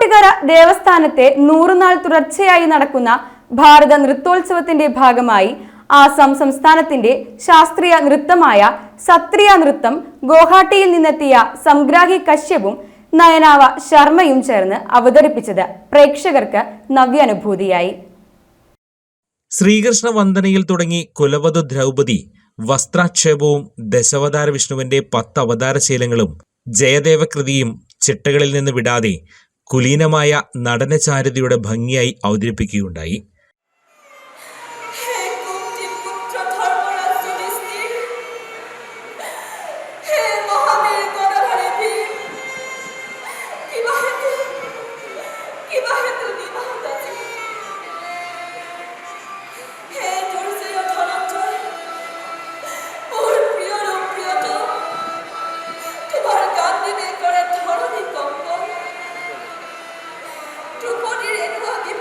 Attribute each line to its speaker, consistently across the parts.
Speaker 1: തിരുനാവാട്ടുകര ദേവസ്ഥാനത്തെ നൂറുനാൾ തുടർച്ചയായി നടക്കുന്ന ഭാരത നൃത്തോത്സവത്തിന്റെ ഭാഗമായി ആസാം സംസ്ഥാനത്തിന്റെ ശാസ്ത്രീയ നൃത്തമായ സത്രിയ നൃത്തം ഗോഹാട്ടിയിൽ നിന്നെത്തിയ സംഗ്രാഹി കശ്യപും നയനാവ ശർമ്മയും ചേർന്ന് അവതരിപ്പിച്ചത് പ്രേക്ഷകർക്ക് നവ്യാനുഭൂതിയായി.
Speaker 2: ശ്രീകൃഷ്ണ വന്ദനയിൽ തുടങ്ങി കുലവധു ദ്രൗപദി വസ്ത്രാക്ഷേപവും ദശവതാര വിഷ്ണുവിന്റെ പത്ത് അവതാരശീലങ്ങളും ജയദേവകൃതിയും ചിട്ടകളിൽ നിന്ന് വിടാതെ കുലീനമായ നടനചാരുതയുടെ ഭംഗിയായി അവതരിപ്പിക്കുകയുണ്ടായി.
Speaker 3: ಹೋಗಿ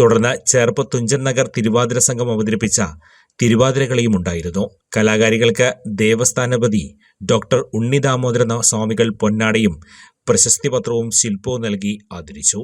Speaker 2: തുടർന്ന് ചേർപ്പ് തുഞ്ചൻ നഗർ തിരുവാതിര സംഘം അവതരിപ്പിച്ച തിരുവാതിരകളിയും ഉണ്ടായിരുന്നു. കലാകാരികൾക്ക് ദേവസ്ഥാനപതി ഡോക്ടർ ഉണ്ണി ദാമോദര സ്വാമികൾ പൊന്നാടയും പ്രശസ്തി പത്രവും ശില്പവും നൽകി ആദരിച്ചു.